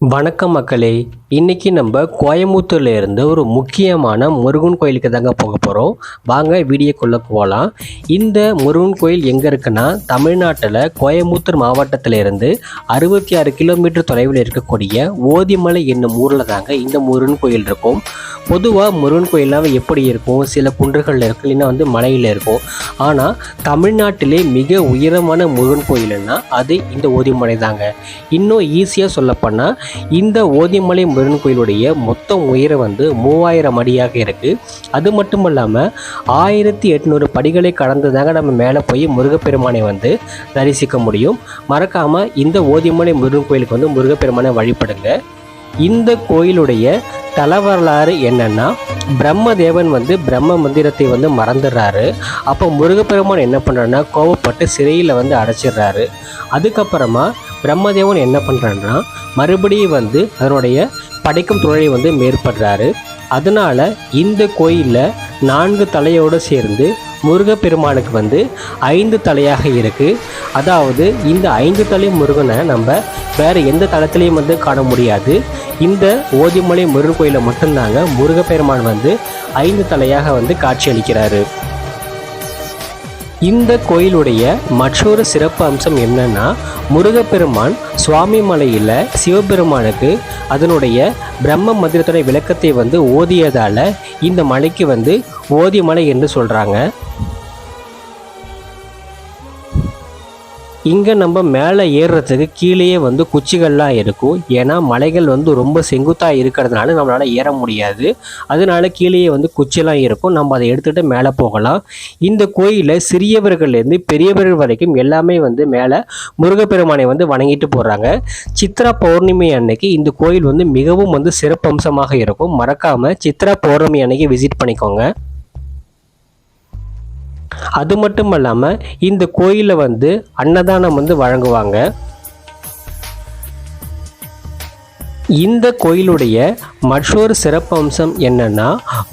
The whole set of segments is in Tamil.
வணக்கம் மக்களே. இன்றைக்கி நம்ம கோயம்புத்தூரில் இருந்து ஒரு முக்கியமான முருகன் கோயிலுக்கு தாங்க போக போகிறோம் வாங்க வீடியோக்குள்ளே போகலாம் இந்த முருகன் கோயில் எங்கே இருக்குன்னா தமிழ்நாட்டில் கோயம்புத்தூர் மாவட்டத்தில் இருந்து அறுபத்தி ஆறு கிலோமீட்டர் தொலைவில் இருக்கக்கூடிய ஓதிமலை என்னும் ஊரில் தாங்க இந்த முருகன் கோயில் இருக்கும். பொதுவாக முருகன் கோயிலாக எப்படி இருக்கும்? சில குன்றுகளில் இருக்கும் இல்லைன்னா வந்து மலையில் இருக்கும். ஆனால் தமிழ்நாட்டிலே மிக உயரமான முருகன் கோயில்னா அது இந்த ஓதிமலை தாங்க. இன்னும் ஈஸியாக சொல்லப்போனால் இந்த ஓதிமலை முருகன் கோயிலுடைய மொத்த உயரம் வந்து மூவாயிரம் அடியாக இருக்குது அது மட்டும் இல்லாமல் ஆயிரத்தி எட்நூறு படிகளை கடந்து தாங்க நம்ம மேலே போய் முருகப்பெருமானை வந்து தரிசிக்க முடியும். மறக்காமல் இந்த ஓதிமலை முருகன் கோயிலுக்கு வந்து முருகப்பெருமானை வழிபடுங்க. இந்த கோயிலுடைய தல வரலாறு என்னன்னா பிரம்மதேவன் வந்து பிரம்ம மந்திரத்தை வந்து மறந்துடுறாரு. அப்போ முருகப்பெருமான் என்ன பண்ணுறாருன்னா கோவப்பட்டு சிறையில் வந்து அடைச்சிடுறாரு. அதுக்கப்புறமா பிரம்மதேவன் என்ன பண்ணுறாருன்னா மறுபடியும் வந்து அதனுடைய படைக்கும் தொழிலை வந்து மேற்படுறாரு அதனால இந்த கோயிலில் நான்கு தலையோடு சேர்ந்து முருகப்பெருமானுக்கு வந்து ஐந்து தலையாக இருக்குது அதாவது இந்த ஐந்து தலை முருகனை நம்ம வேறு எந்த தளத்துலேயும் வந்து காண முடியாது. இந்த ஓதிமலை முருகன் கோயிலில் மட்டும்தாங்க முருகப்பெருமான் வந்து ஐந்து தலையாக வந்து காட்சியளிக்கிறாரு இந்த கோயிலுடைய மற்றொரு சிறப்பு அம்சம் என்னன்னா முருகப்பெருமான் சுவாமி மலையில் சிவபெருமானுக்கு அதனுடைய பிரம்ம மந்திரத்துடைய விளக்கத்தை வந்து ஓதியதால் இந்த மலைக்கு வந்து ஓதிமலை என்று சொல்கிறாங்க இங்கே நம்ம மேலே ஏறுறதுக்கு கீழேயே வந்து குச்சிகள்லாம் இருக்கும். ஏன்னா மலைகள் வந்து ரொம்ப செங்குத்தாக இருக்கிறதுனால நம்மளால் ஏற முடியாது. அதனால கீழேயே வந்து குச்சிலாம் இருக்கும். நம்ம அதை எடுத்துகிட்டு மேலே போகலாம். இந்த கோயிலில் சிறியவர்கள்லேருந்து பெரியவர்கள் வரைக்கும் எல்லாமே வந்து மேலே முருகப்பெருமானை வந்து வணங்கிட்டு போகிறாங்க சித்ரா பௌர்ணமி அன்னைக்கு இந்த கோயில் வந்து மிகவும் வந்து சிறப்பம்சமாக இருக்கும். மறக்காமல் சித்ரா பௌர்ணமி அன்னைக்கு விசிட் பண்ணிக்கோங்க. அது மட்டும் இல்லாமல் இந்த கோயிலில் வந்து அன்னதானம் வந்து வழங்குவாங்க. இந்த கோயிலுடைய மற்றொரு சிறப்பு அம்சம் என்னன்னா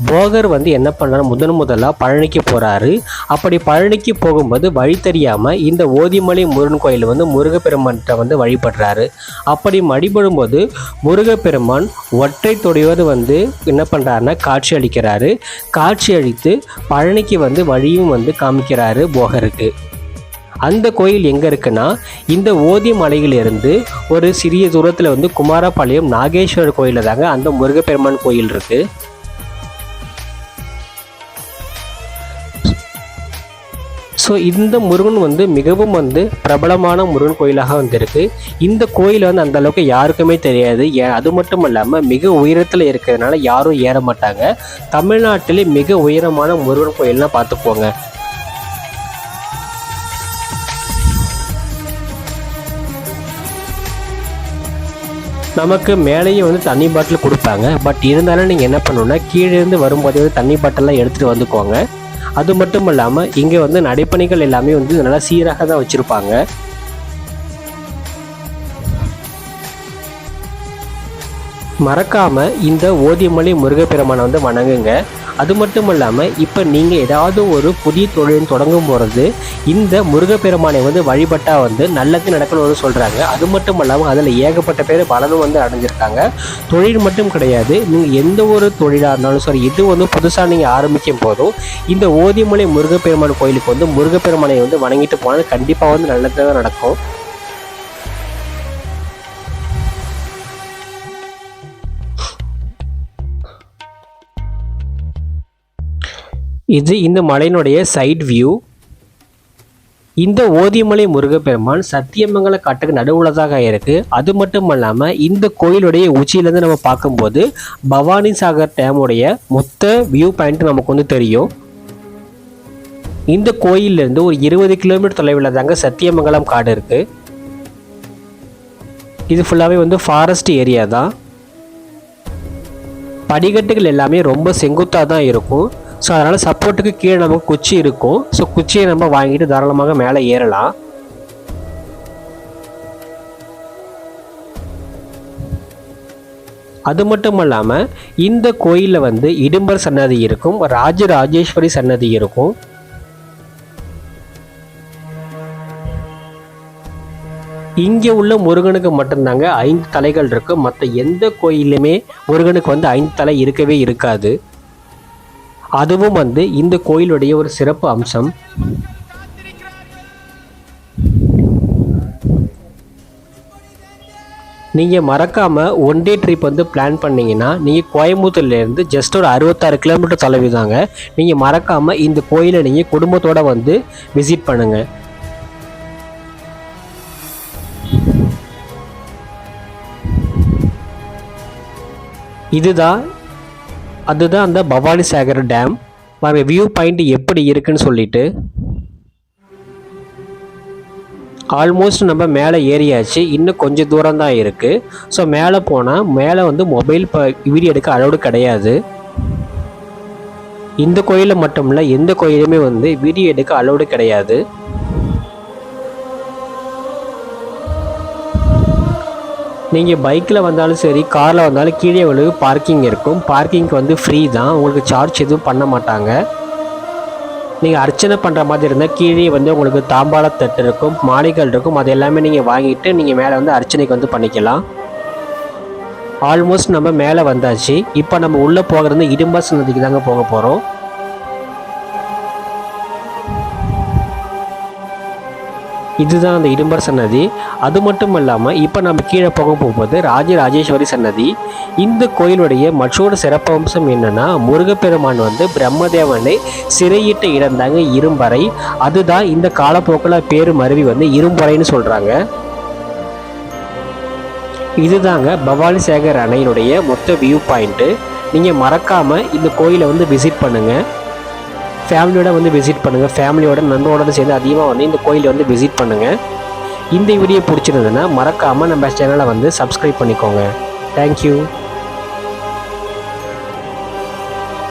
போகர் வந்து என்ன பண்ணுறாரு முதன் முதலாக பழனிக்கு போகிறாரு அப்படி பழனிக்கு போகும்போது வழி தெரியாமல் இந்த ஓதிமலை முருகன் கோயில் வந்து முருகப்பெருமான்கிட்ட வந்து வழிபடுறாரு. அப்படி வழிபடும்போது முருகப்பெருமான் ஒற்றை தொடையோடு வந்து என்ன பண்ணுறாருன்னா காட்சி அளிக்கிறாரு. காட்சி அளித்து பழனிக்கு வந்து வழியும் வந்து காமிக்கிறாரு போகருக்கு. அந்த கோயில் எங்கே இருக்குன்னா இந்த ஓதி மலையிலிருந்து ஒரு சிறிய தூரத்தில் வந்து குமாரபாளையம் நாகேஸ்வரர் கோயிலில் தாங்க அந்த முருகப்பெருமான் கோயில் இருக்குது ஸோ இந்த முருகன் வந்து மிகவும் வந்து பிரபலமான முருகன் கோயிலாக வந்திருக்கு. இந்த கோயில் வந்து அந்த அளவுக்கு யாருக்குமே தெரியாது. ஏ அது மட்டும் இல்லாமல் மிக உயரத்தில் இருக்கிறதுனால யாரும் ஏற மாட்டாங்க. தமிழ்நாட்டிலே மிக உயரமான முருகன் கோயில்னா பார்த்துப்போங்க நமக்கு மேலேயும் வந்து தண்ணி பாட்டில் கொடுப்பாங்க. பட் இருந்தாலும் நீங்கள் என்ன பண்ணணும்னா கீழே இருந்து வரும்போதே வந்து தண்ணி பாட்டிலாம் எடுத்துகிட்டு வந்துக்கோங்க. அது மட்டும் இல்லாமல் இங்கே வந்து நடைப்பணிகள் எல்லாமே வந்து நல்லா சீராக தான் வச்சுருப்பாங்க. மறக்காமல் இந்த ஓதிமலை முருகப்பெருமானை வந்து வணங்குங்க. அது மட்டும் இல்லாமல் இப்போ நீங்கள் ஏதாவது ஒரு புதிய தொழில் தொடங்கும் போகிறது இந்த முருகப்பெருமானை வந்து வழிபட்டால் வந்து நல்லது நடக்கணும்னு சொல்கிறாங்க அது மட்டும் இல்லாமல் அதில் ஏகப்பட்ட பேர் பலனும் வந்து அடைஞ்சிருக்காங்க. தொழில் மட்டும் கிடையாது. நீங்கள் எந்த ஒரு தொழிலாக இருந்தாலும் சரி இது வந்து புதுசாக நீங்கள் ஆரம்பிக்கும் போதும் இந்த ஓதிமலை முருகப்பெருமான் கோயிலுக்கு வந்து முருகப்பெருமானை வந்து வணங்கிட்டு போனால் கண்டிப்பாக வந்து நல்லது தான் நடக்கும். இது இந்த மலையினுடைய சைட் வியூ இந்த ஓதியமலை முருகப்பெருமான் சத்தியமங்கல காட்டுக்கு நடுவுள்ளதாக இருக்குது அது மட்டும் இல்லாமல் இந்த கோயிலுடைய உச்சியிலேருந்து நம்ம பார்க்கும்போது பவானி சாகர் டேமுடைய மொத்த வியூ பாயிண்ட் நமக்கு வந்து தெரியும். இந்த கோயிலிருந்து ஒரு இருபது கிலோமீட்டர் தொலைவில் தாங்க சத்தியமங்கலம் காடு இருக்குது இது ஃபுல்லாகவே வந்து ஃபாரஸ்ட் ஏரியா தான். படிக்கட்டுகள் எல்லாமே ரொம்ப செங்குத்தாக தான் இருக்கும். ஸோ அதனால் சப்போர்ட்டுக்கு கீழே நமக்கு குச்சி இருக்கும். ஸோ குச்சியை நம்ம வாங்கிட்டு தாராளமாக மேலே ஏறலாம். அது மட்டும் இல்லாமல் இந்த கோயிலில் வந்து இடும்பர் சன்னதி இருக்கும் ராஜராஜேஸ்வரி சன்னதி இருக்கும். இங்கே உள்ள முருகனுக்கு மட்டும்தாங்க ஐந்து தலைகள் இருக்கு. மற்ற எந்த கோயிலுமே முருகனுக்கு வந்து ஐந்து தலை இருக்கவே இருக்காது. அதுவும் வந்து இந்த கோயிலுடைய ஒரு சிறப்பு அம்சம். நீங்கள் மறக்காமல் ஒன் டே ட்ரிப் வந்து பிளான் பண்ணிங்கன்னா நீங்கள் கோயம்புத்தூர்லேருந்து ஜஸ்ட் ஒரு அறுபத்தாறு கிலோமீட்டர் தொலைவு தாங்க. நீங்கள் மறக்காமல் இந்த கோயிலை நீங்கள் குடும்பத்தோடு வந்து விசிட் பண்ணுங்கள் இதுதான் அதுதான் அந்த பவானி சாகர் டேம் பாருங்க வியூ பாயிண்ட் எப்படி இருக்குன்னு சொல்லிட்டு. ஆல்மோஸ்ட் நம்ம மேலே ஏறியாச்சு. இன்னும் கொஞ்சம் தூரம் தான் இருக்குது ஸோ மேலே போனால் மேலே வந்து மொபைல் ப வீடியோ எடுக்க அலோடு கிடையாது. இந்த கோயிலில் மட்டும் இல்லை எந்த கோயிலுமே வந்து வீடியோ எடுக்க அலோடு கிடையாது. நீங்கள் பைக்கில் வந்தாலும் சரி காரில் வந்தாலும் கீழே விழுவு பார்க்கிங் இருக்கும். பார்க்கிங்க்கு வந்து ஃப்ரீ தான். உங்களுக்கு சார்ஜ் எதுவும் பண்ண மாட்டாங்க. நீங்கள் அர்ச்சனை பண்ணுற மாதிரி இருந்தால் கீழே வந்து உங்களுக்கு தாம்பாள தட்டு இருக்கும் மாலைகள் இருக்கும். அது எல்லாமே நீங்கள் வாங்கிட்டு நீங்கள் மேலே வந்து அர்ச்சனைக்கு வந்து பண்ணிக்கலாம். ஆல்மோஸ்ட் நம்ம மேலே வந்தாச்சு. இப்போ நம்ம உள்ளே போகிறது இடும்பாச நதிக்கு தாங்க போக போகிறோம் இதுதான் அந்த இடும்பர் சன்னதி. அது மட்டும் இல்லாமல் இப்போ நம்ம கீழே போக போகும்போது ராஜராஜேஸ்வரி சன்னதி. இந்த கோயிலுடைய மற்றொரு சிறப்பம்சம் என்னன்னா முருகப்பெருமான் வந்து பிரம்மதேவனை சிறையிட்ட இடந்தாங்க இரும்பறை. அதுதான் இந்த காலப்போக்கில் பேரு மருவி வந்து இரும்பறைன்னு சொல்கிறாங்க இதுதாங்க பவானி சேகர் அணையினுடைய மொத்த வியூ பாயிண்ட்டு நீங்கள் மறக்காமல் இந்த கோயிலை வந்து விசிட் பண்ணுங்கள் ஃபேமிலியோட வந்து விசிட் பண்ணுங்கள் ஃபேமிலியோட நண்பரோட சேர்ந்து அதிகமாக வந்து இந்த கோயிலை வந்து விசிட் பண்ணுங்கள் இந்த வீடியோ பிடிச்சிருந்ததுன்னா மறக்காமல் நம்ம சேனலை வந்து சப்ஸ்கிரைப் பண்ணிக்கோங்க. தேங்க்யூ